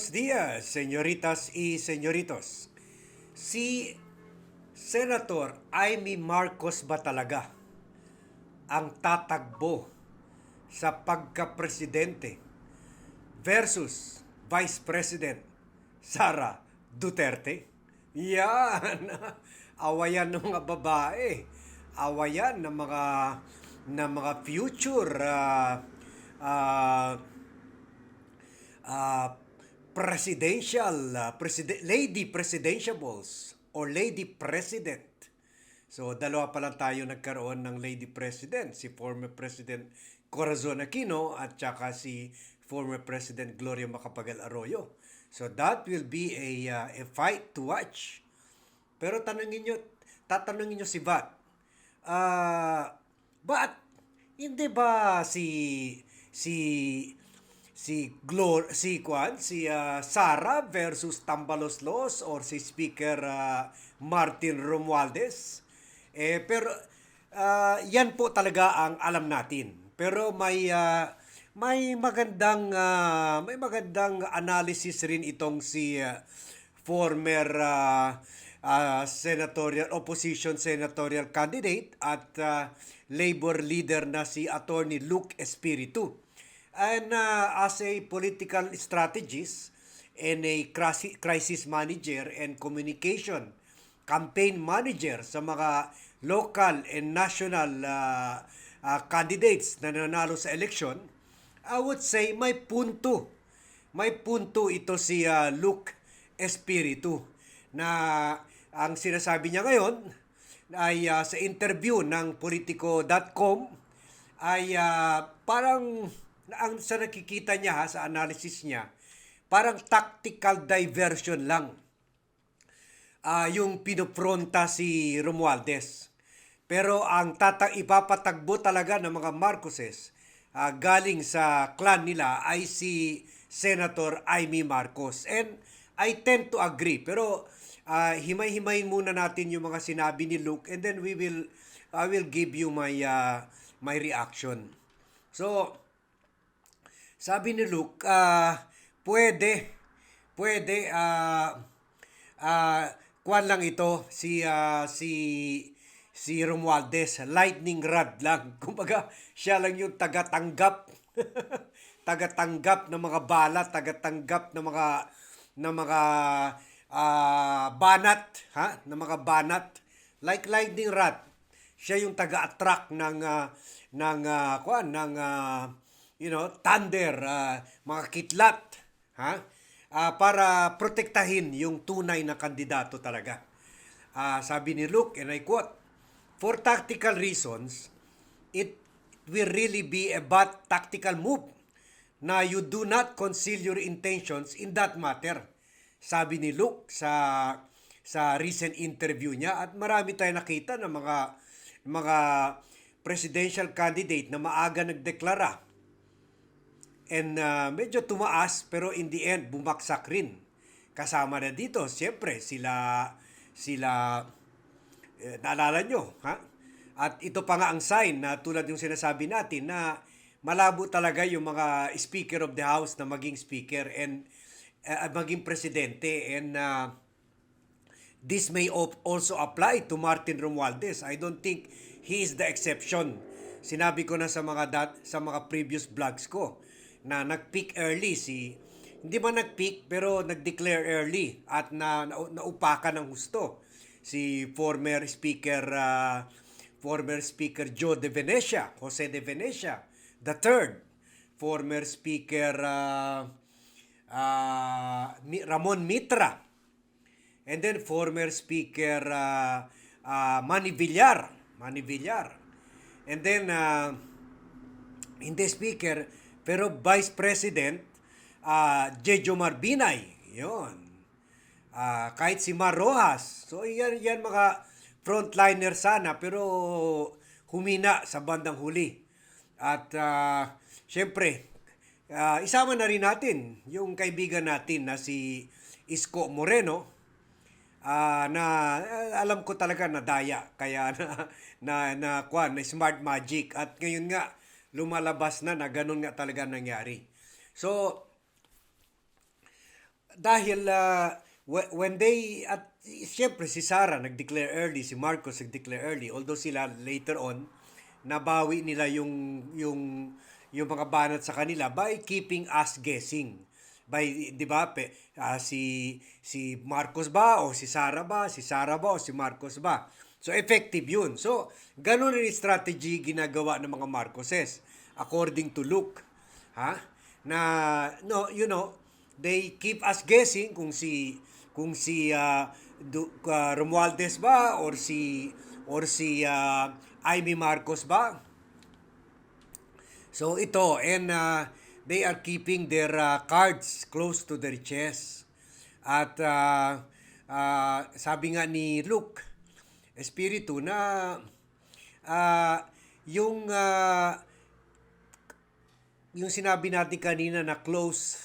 Buenos días, señoritas y señoritos. Si Senator Amy Marcos ba talaga ang tatagbo sa pagka-presidente versus Vice President Sara Duterte? Yan! Awayan ng mga babae. Awayan ng mga ng mga future ah, ah, uh, presidential uh, presiden- lady presidentiables or lady president. So dalawa pa lang tayo nagkaroon ng lady president, si former President Corazon Aquino at saka si former President Gloria Macapagal Arroyo. So that will be a uh, a fight to watch. Pero tanungin nyo, tatanungin nyo si Vat, ah, ba't hindi ba si si si Glor si Kwan si ah, Sara versus Tambaloslos or si Speaker ah, Martin Romualdez. Eh pero ah, yan po talaga ang alam natin. Pero may ah, may magandang ah, may magandang analysis rin itong si ah, former ah, ah, senatorial opposition senatorial candidate at ah, labor leader na si attorney Luke Espiritu and uh, as a political strategist and a crisi- crisis manager and communication campaign manager sa mga local and national uh, uh, candidates na nanalo sa election, I would say may punto. May punto ito si uh, Luke Espiritu na ang sinasabi niya ngayon ay uh, sa interview ng politico.com ay uh, parang ang sa nakikita niya ha, sa analysis niya, parang tactical diversion lang ah yung pinopronta si Romualdez. Pero ang tatang ipapatagbo talaga ng mga Marcoses ah, galing sa clan nila ay si Senator Amy Marcos. And I tend to agree. Pero ah, himay-himayin muna natin yung mga sinabi ni Luke and then we will I will give you my ah, my reaction. So, sabi ni Luke, ah, pwede, pwede, ah, ah, kuwan lang ito, si, ah, si, si Romualdez, lightning rod lang. Kumbaga, siya lang yung tagatanggap, tagatanggap ng mga bala, tagatanggap ng mga, ng mga, ah, banat, ha? Ng mga banat. Like lightning rod. Siya yung taga-attract ng, ah, ng, ah, kuwan, ng, ah, you know, thunder, ah, mga kitlat, ha? Ah, para protektahin yung tunay na kandidato talaga. Ah, sabi ni Luke, and I quote, For tactical reasons, it will really be a bad tactical move na you do not conceal your intentions in that matter. Sabi ni Luke sa sa recent interview niya at marami tayong nakita ng mga mga presidential candidate na maaga nagdeklara And uh, medyo tumaas pero in the end bumaksak rin. Kasama na dito, siyempre sila sila eh, naalala nyo, ha? At ito pa nga ang sign na tulad yung sinasabi natin na malabo talaga yung mga speaker of the house na maging speaker and uh, maging presidente and uh, this may also apply to Martin Romualdez. I don't think he is the exception. Sinabi ko na sa mga dat- sa mga previous vlogs ko na nag-peak early si hindi man nag-peak pero nag-declare early at na, na naupakan ng husto si former speaker uh, former speaker Joe De Venecia, Jose De Venecia, the third former speaker uh, uh, Ramon Mitra and then former speaker uh, uh, Manny Villar, Manny Villar. And then uh, hindi speaker pero Vice President, uh, Jejo Marbinay, yon. Uh, kahit si Mar Rojas. So yan, yan mga frontliner sana pero humina sa bandang huli. At uh, syempre, uh, isama na rin natin yung kaibigan natin na si Isko Moreno uh, na uh, alam ko talaga na daya kaya na na na kwan na smart magic at ngayon nga lumalabas na na ganun nga talaga nangyari. So, dahil ah, wh- when they at siyempre si Sara nag-declare early, si Marcos nag-declare early although sila later on nabawi nila yung yung yung mga banat sa kanila by keeping us guessing. By 'di ba pe, ah, si si Marcos ba o si Sara ba, si Sara ba o si Marcos ba. So effective 'yun. So ganun rin strategy ginagawa ng mga Marcoses according to Luke. Ha? Na no, you know, they keep us guessing kung si kung si ah, Du- ah, Romualdez ba or si or si ah, Amy Marcos ba So ito and uh, they are keeping their uh, cards close to their chest. At uh, uh, sabi nga ni Luke Espiritu na uh, yung uh, yung sinabi natin kanina na close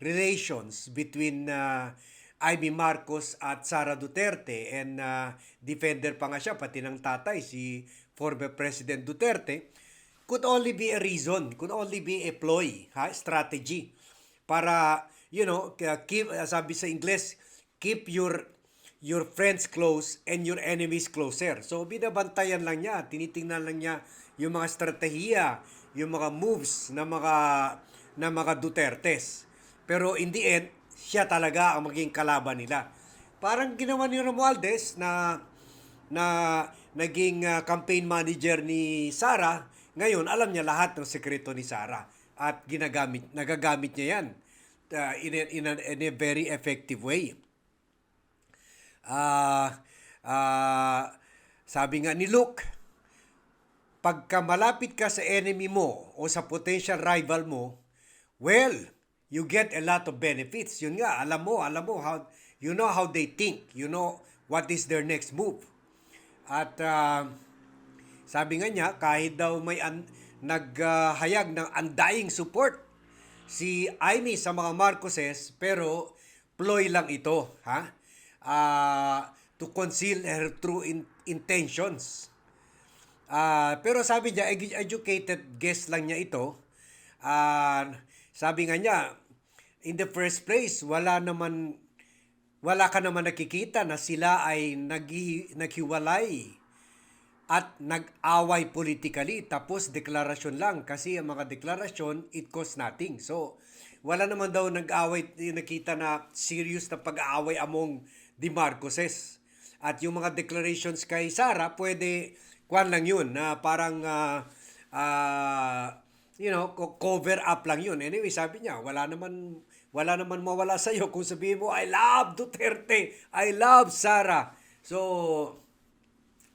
relations between uh, Ivy Marcos at Sara Duterte and uh, defender pa nga siya pati ng tatay si former President Duterte could only be a reason, could only be a ploy, ha, strategy para you know, keep sabi sa Ingles, keep your your friends close and your enemies closer. So binabantayan lang niya, tinitingnan lang niya yung mga estratehiya, yung mga moves ng mga na mga Dutertes. Pero in the end, siya talaga ang maging kalaban nila. Parang ginawa ni Romualdez na na naging uh, campaign manager ni Sara, ngayon alam niya lahat ng sekreto ni Sara at ginagamit nagagamit niya 'yan uh, in, a, in, a, in a very effective way. Ah ah sabi nga ni Luke, pagka malapit ka sa enemy mo o sa potential rival mo, well, you get a lot of benefits. Yun nga, alam mo, alam mo how you know how they think, you know what is their next move. At ah, sabi nga niya, kahit daw may an, naghayag ng undying support si Amy sa mga Marcoses, pero ploy lang ito, ha? Ah, to conceal her true in- intentions. Ah, pero sabi niya, edu- educated guess lang niya ito. Ah, sabi nga niya, in the first place, wala naman wala ka naman nakikita na sila ay naghi, naghiwalay at nag-away politically tapos deklarasyon lang kasi ang mga deklarasyon it costs nothing. So wala naman daw nag-away nakita na serious na pag-aaway among the Marcoses. At yung mga declarations kay Sara, pwede kwan lang yun na parang ah, ah, you know, co- cover up lang yun. Anyway, sabi niya, wala naman wala naman mawala sa iyo kung sabihin mo I love Duterte, I love Sara. So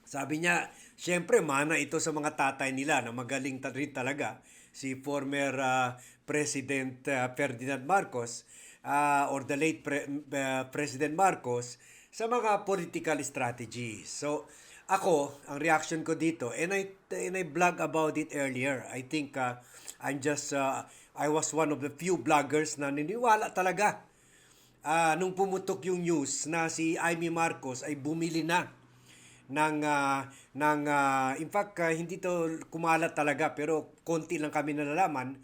sabi niya, syempre mana ito sa mga tatay nila na magaling rin talaga si former ah, President ah, Ferdinand Marcos ah, or the late pre- ah, President Marcos sa mga political strategies. So ako, ang reaction ko dito, and I and I blog about it earlier. I think ah, I'm just ah, I was one of the few bloggers na niniwala talaga ah, nung pumutok yung news na si Amy Marcos ay bumili na ng ah, ng ah, in fact ah, hindi to kumalat talaga pero konti lang kami nalalaman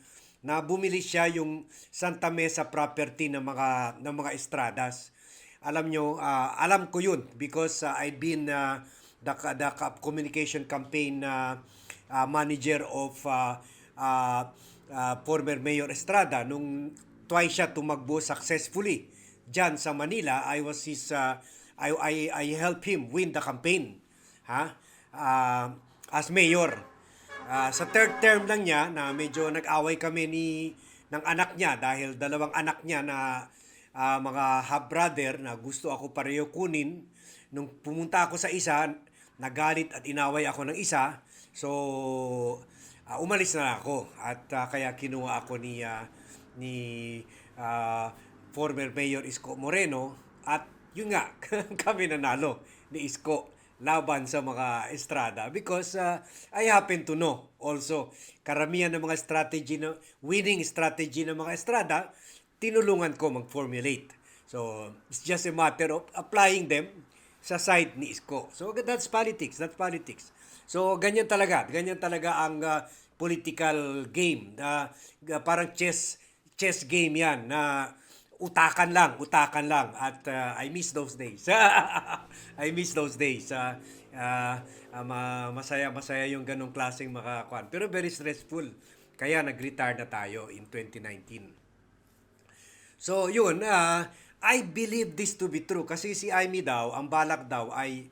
na bumili siya yung Santa Mesa property ng mga ng mga estradas. Alam nyo, ah, alam ko yun because ah, I've been ah, the, the communication campaign ah, ah, manager of ah, ah, ah, former Mayor Estrada nung twice siya tumakbo successfully diyan sa Manila. I was his uh, I I I helped him win the campaign. Ha? Ah, as mayor. Ah, sa third term lang niya na medyo nag-away kami ni ng anak niya dahil dalawang anak niya na ah, mga half brother na gusto ako pareho kunin. Nung pumunta ako sa isa nagalit at inaway ako ng isa. So ah, umalis na ako at ah, kaya kinuha ako ni ah, ni ah, former Mayor Isko Moreno at yun nga kami nanalo ni Isko laban sa mga estrada because uh, I happen to know also karamihan ng mga strategy na winning strategy ng mga estrada tinulungan ko mag-formulate. So, it's just a matter of applying them sa side ni Isko. So, that's politics. That's politics. So, ganyan talaga. Ganyan talaga ang uh, political game. Uh, parang chess chess game yan na utakan lang, utakan lang. At uh, I miss those days. I miss those days. Uh, uh, uh, ma- masaya, masaya yung ganong klaseng makakuan. Pero very stressful. Kaya nag-retire na tayo in 2019. So, yun. Uh, I believe this to be true. Kasi si Amy daw, ang balak daw ay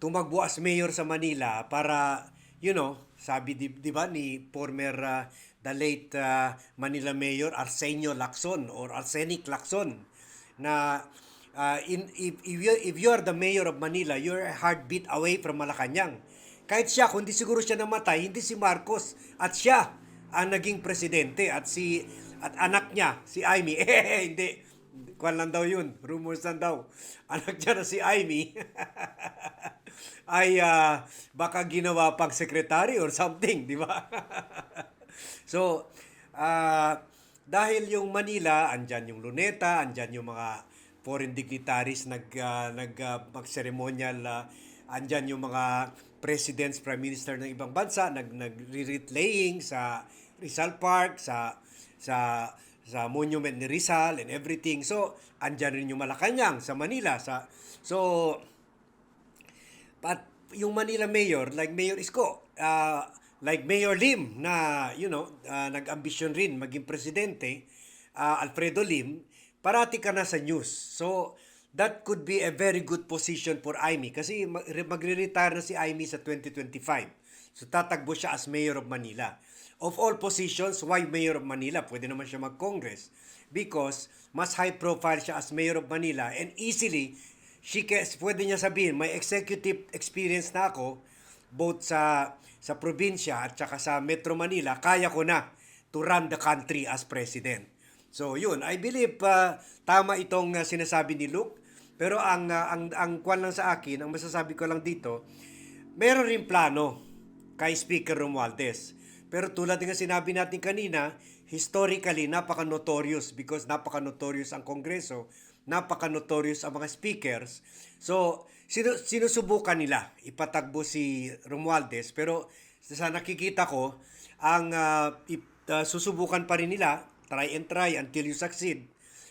tumakbo as mayor sa Manila para, you know, sabi di, di ba ni former uh, the late uh, Manila Mayor Arsenio Lacson or Arsenic Lacson na uh, in, if, if, you, if you are the mayor of Manila, you're a heartbeat away from Malacanang. Kahit siya, kung di siguro siya namatay, hindi si Marcos at siya ang naging presidente at si at anak niya, si Amy. Eh, hindi. Kwan lang daw yun. Rumors lang daw. Anak niya na si Amy. ay ah, baka ginawa pang secretary or something, di ba? So, ah, dahil yung Manila, andyan yung Luneta, andyan yung mga foreign dignitaries nag ah, nag ah, mag-ceremonial ah, andyan yung mga presidents, prime minister ng ibang bansa nag nagre-wreath laying sa Rizal Park, sa sa sa monument ni Rizal and everything. So, andyan rin yung Malacanang sa Manila sa so But yung Manila Mayor, like Mayor Isko, uh, like Mayor Lim na, you know, uh, nag-ambisyon rin maging presidente, uh, Alfredo Lim, parati ka na sa news. So, that could be a very good position for Amy kasi mag- magre-retire na si Amy sa 2025. So, tatagbo siya as Mayor of Manila. Of all positions, why Mayor of Manila? Pwede naman siya mag-Congress because mas high profile siya as Mayor of Manila and easily she can, pwede niya sabihin, may executive experience na ako both sa sa probinsya at saka sa Metro Manila, kaya ko na to run the country as president. So yun, I believe uh, tama itong uh, sinasabi ni Luke. Pero ang uh, ang ang kwan lang sa akin, ang masasabi ko lang dito, meron rin plano kay Speaker Romualdez. Pero tulad ng sinabi natin kanina, historically napaka-notorious because napaka-notorious ang Kongreso napaka-notorious ang mga speakers. So, sinu- sinusubukan nila ipatagbo si Romualdez pero sa nakikita ko, ang uh, ip- uh, susubukan pa rin nila, try and try until you succeed.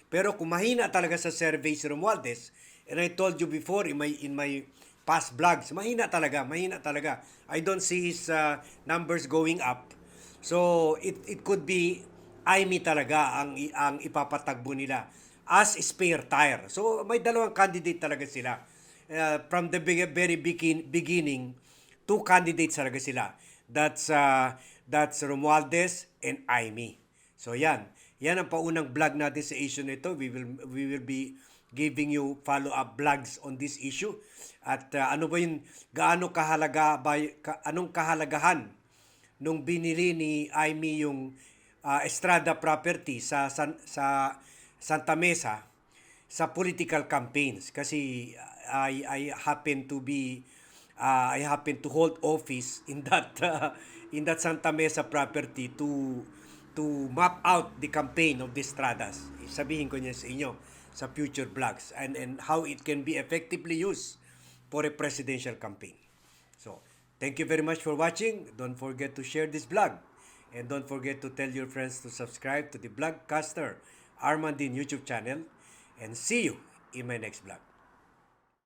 Pero kung mahina talaga sa survey si Romualdez, and I told you before in my in my past vlogs, mahina talaga, mahina talaga. I don't see his uh, numbers going up. So it it could be Amy talaga ang ang ipapatagbo nila as spare tire. So may dalawang candidate talaga sila. Uh, from the very begin, beginning, two candidates talaga sila. That's uh, that's Romualdez and Amy. So yan. Yan ang paunang vlog natin sa issue nito. We will we will be giving you follow-up vlogs on this issue. At uh, ano ba yung gaano kahalaga ba ka, anong kahalagahan nung binili ni Amy yung uh, Estrada property sa sa, sa Santa Mesa sa political campaigns kasi I I happen to be uh, I happen to hold office in that uh, in that Santa Mesa property to to map out the campaign of the Estradas. Sabihin ko niya sa inyo sa future vlogs and and how it can be effectively used for a presidential campaign. So, thank you very much for watching. Don't forget to share this vlog and don't forget to tell your friends to subscribe to the Vlogcaster Armandin YouTube channel and see you in my next vlog.